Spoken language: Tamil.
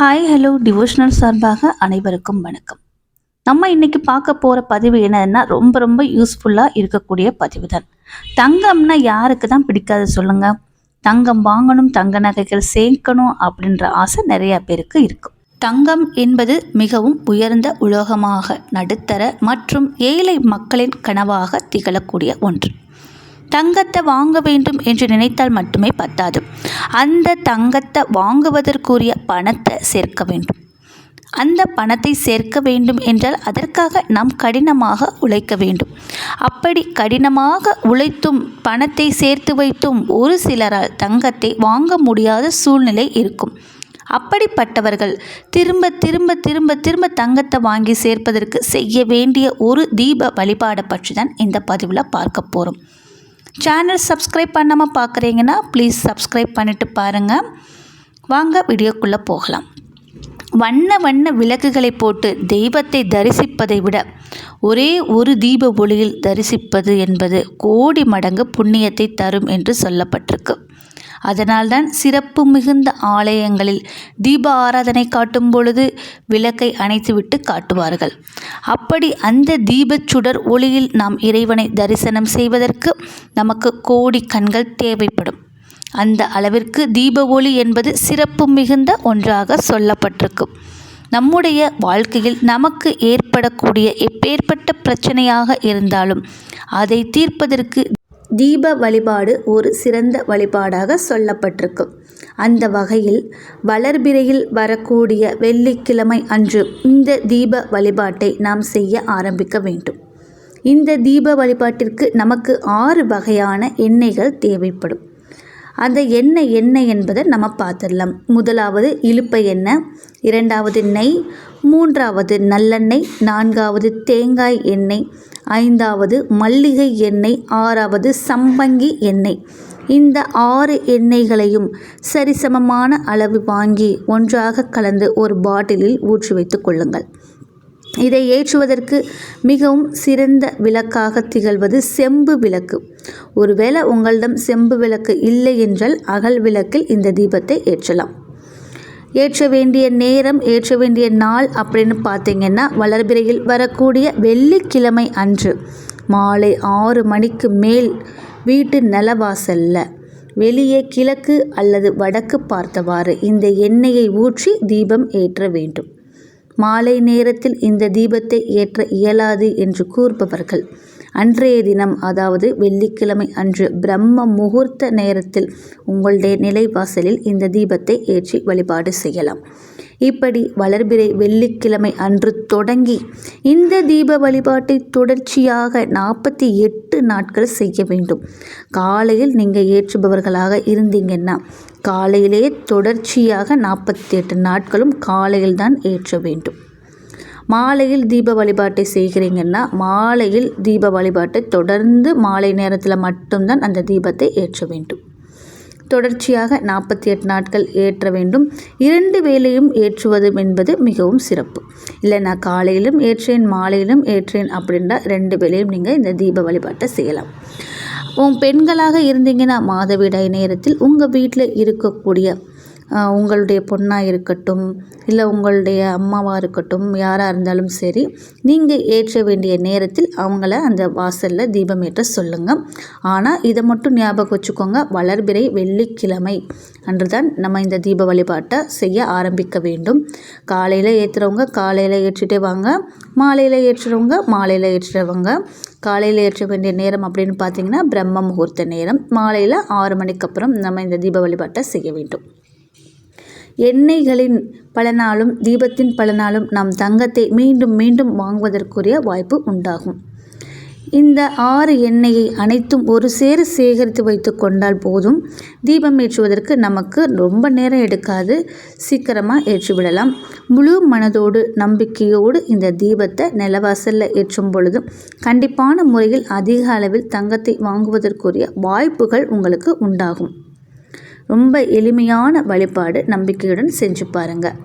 ஹாய் ஹலோ டிவோஷனல் சார்பாக அனைவருக்கும் வணக்கம். நம்ம இன்னைக்கு பார்க்க போகிற பதிவு என்னன்னா ரொம்ப ரொம்ப யூஸ்ஃபுல்லாக இருக்கக்கூடிய பதிவு தான் தங்கம்னா யாருக்கு தான் பிடிக்காது சொல்லுங்கள் தங்கம் வாங்கணும் தங்க நகைகள் சேர்க்கணும் அப்படின்ற ஆசை நிறையா பேருக்கு இருக்கும் தங்கம் என்பது மிகவும் உயர்ந்த உலோகமாக நடுத்தர மற்றும் ஏழை மக்களின் கனவாக திகழக்கூடிய ஒன்று. தங்கத்தை வாங்க வேண்டும் என்று நினைத்தால் மட்டுமே பத்தாது. அந்த தங்கத்தை வாங்குவதற்குரிய பணத்தை சேர்க்க வேண்டும். அந்த பணத்தை சேர்க்க வேண்டும் என்றால் அதற்காக நாம் கடினமாக உழைக்க வேண்டும். அப்படி கடினமாக உழைத்தும் பணத்தை சேர்த்து வைத்தும் ஒரு சிலரால் தங்கத்தை வாங்க முடியாத சூழ்நிலை இருக்கும். அப்படிப்பட்டவர்கள் திரும்ப திரும்ப திரும்ப திரும்ப தங்கத்தை வாங்கி சேர்ப்பதற்கு செய்ய வேண்டிய ஒரு தீப வழிபாடை பற்றி தான் இந்த பதிவில் பார்க்க போகிறோம் சேனல் சப்ஸ்கிரைப் பண்ணாமல் பார்க்குறீங்கன்னா ப்ளீஸ் சப்ஸ்கிரைப் பண்ணிவிட்டு பாருங்கள் வாங்க வீடியோக்குள்ளே போகலாம். வண்ண வண்ண விளக்குகளை போட்டு தெய்வத்தை தரிசிப்பதை விட ஒரே ஒரு தீப ஒளியில் தரிசிப்பது என்பது கோடி மடங்கு புண்ணியத்தை தரும் என்று சொல்லப்பட்டிருக்கு. அதனால்தான் சிறப்பு மிகுந்த ஆலயங்களில் தீப ஆராதனை காட்டும் பொழுது விளக்கை அணைத்துவிட்டு காட்டுவார்கள். அப்படி அந்த தீபச் சுடர் ஒளியில் நாம் இறைவனை தரிசனம் செய்வதற்கு நமக்கு கோடி கண்கள் தேவைப்படும். அந்த அளவிற்கு தீப ஒளி என்பது சிறப்பு மிகுந்த ஒன்றாக சொல்லப்பட்டிருக்கும். நம்முடைய வாழ்க்கையில் நமக்கு ஏற்படக்கூடிய எப்பேற்பட்ட பிரச்சனையாக இருந்தாலும் அதை தீர்ப்பதற்கு தீப வழிபாடு ஒரு சிறந்த வழிபாடாக சொல்லப்பட்டிருக்கு. அந்த வகையில் வளர்பிறையில் வரக்கூடிய வெள்ளிக்கிழமை அன்று இந்த தீப வழிபாட்டை நாம் செய்ய ஆரம்பிக்க வேண்டும். இந்த தீப வழிபாட்டிற்கு நமக்கு ஆறு வகையான எண்ணெய்கள் தேவைப்படும். அந்த எண்ணெய் என்ன என்பதை நம்ம பார்த்துடலாம். முதலாவது இழுப்பை எண்ணெய் இரண்டாவது நெய் மூன்றாவது நல்லெண்ணெய் நான்காவது தேங்காய் எண்ணெய் ஐந்தாவது மல்லிகை எண்ணெய் ஆறாவது சம்பங்கி எண்ணெய். இந்த ஆறு எண்ணெய்களையும் சரிசமமான அளவு வாங்கி ஒன்றாக கலந்து ஒரு பாட்டிலில் ஊற்றி வைத்து கொள்ளுங்கள். இதை ஏற்றுவதற்கு மிகவும் சிறந்த விளக்காக திகழ்வது செம்பு விளக்கு. ஒருவேளை உங்களிடம் செம்பு விளக்கு இல்லை என்றால் அகல் விளக்கில் இந்த தீபத்தை ஏற்றலாம். ஏற்ற வேண்டிய நேரம் ஏற்ற வேண்டிய நாள் அப்படின்னு பார்த்தீங்கன்னா வளர்பிறையில் வரக்கூடிய வெள்ளிக்கிழமை அன்று மாலை ஆறு மணிக்கு மேல் வீட்டு நலவாசல்ல. வெளியே கிழக்கு அல்லது வடக்கு பார்த்தவாறு இந்த எண்ணெயை ஊற்றி தீபம் ஏற்ற வேண்டும். மாலை நேரத்தில் இந்த தீபத்தை ஏற்ற இயலாது என்று கூறுபவர்கள். அன்றைய தினம் அதாவது வெள்ளிக்கிழமை அன்று பிரம்ம முகூர்த்த நேரத்தில் உங்களுடைய நிலைவாசலில் இந்த தீபத்தை ஏற்றி வழிபாடு செய்யலாம். இப்படி வளர்பிறை வெள்ளிக்கிழமை அன்று தொடங்கி இந்த தீப வழிபாட்டை தொடர்ச்சியாக நாற்பத்தி எட்டு நாட்கள் செய்ய வேண்டும். காலையில் நீங்கள் ஏற்றுபவர்களாக இருந்தீங்கன்னா காலையிலே தொடர்ச்சியாக நாற்பத்தி எட்டு நாட்களும் காலையில் தான் ஏற்ற வேண்டும். மாலையில் தீப வழிபாட்டை செய்கிறீங்கன்னா மாலையில் தீப வழிபாட்டை தொடர்ந்து மாலை நேரத்தில் மட்டும்தான் அந்த தீபத்தை ஏற்ற வேண்டும். தொடர்ச்சியாக நாற்பத்தி எட்டு நாட்கள் ஏற்ற வேண்டும். இரண்டு வேலையும் ஏற்றுவது என்பது மிகவும் சிறப்பு. இல்லை நான் காலையிலும் ஏற்றேன் மாலையிலும் ஏற்றேன் அப்படின்ற ரெண்டு வேலையும் நீங்கள் இந்த தீப வழிபாட்டை செய்யலாம். உன் பெண்களாக இருந்தீங்கன்னா மாதவிடாய் நேரத்தில் உங்கள் வீட்டில் இருக்கக்கூடிய உங்களுடைய பொண்ணாக இருக்கட்டும் இல்லை உங்களுடைய அம்மாவாக இருக்கட்டும் யாராக இருந்தாலும் சரி நீங்கள் ஏற்ற வேண்டிய நேரத்தில் அவங்கள அந்த வாசலில் தீபம் ஏற்ற சொல்லுங்கள் ஆனால் இதை மட்டும் ஞாபகம் வச்சுக்கோங்க வளர்பிறை வெள்ளிக்கிழமை அன்று தான் நம்ம இந்த தீப வழிபாட்டை செய்ய ஆரம்பிக்க வேண்டும். காலையில் ஏற்றுறவங்க காலையில் ஏற்றிட்டே வாங்க மாலையில் ஏற்றுறவங்க மாலையில் ஏற்றுறவங்க காலையில் ஏற்ற வேண்டிய நேரம் அப்படின்னு பார்த்தீங்கன்னா பிரம்ம முகூர்த்த நேரம். மாலையில் ஆறு மணிக்கு அப்புறம் நம்ம இந்த தீப வழிபாட்டை செய்ய வேண்டும். எண்ணெய்களின் பலனாலும் தீபத்தின் பலனாலும் நாம் தங்கத்தை மீண்டும் மீண்டும் வாங்குவதற்குரிய வாய்ப்பு உண்டாகும். இந்த ஆறு எண்ணெயை அனைத்தும் ஒரு சேர சேகரித்து வைத்து கொண்டால் போதும். தீபம் ஏற்றுவதற்கு நமக்கு ரொம்ப நேரம் எடுக்காது. சீக்கிரமாக ஏற்றிவிடலாம் முழு மனதோடு நம்பிக்கையோடு இந்த தீபத்தை நிலவாசலில் ஏற்றும் பொழுதும் கண்டிப்பான முறையில் அதிக அளவில் தங்கத்தை வாங்குவதற்குரிய வாய்ப்புகள் உங்களுக்கு உண்டாகும். ரொம்ப எளிமையான வழிபாடு நம்பிக்கையுடன் செஞ்சு பாருங்கள்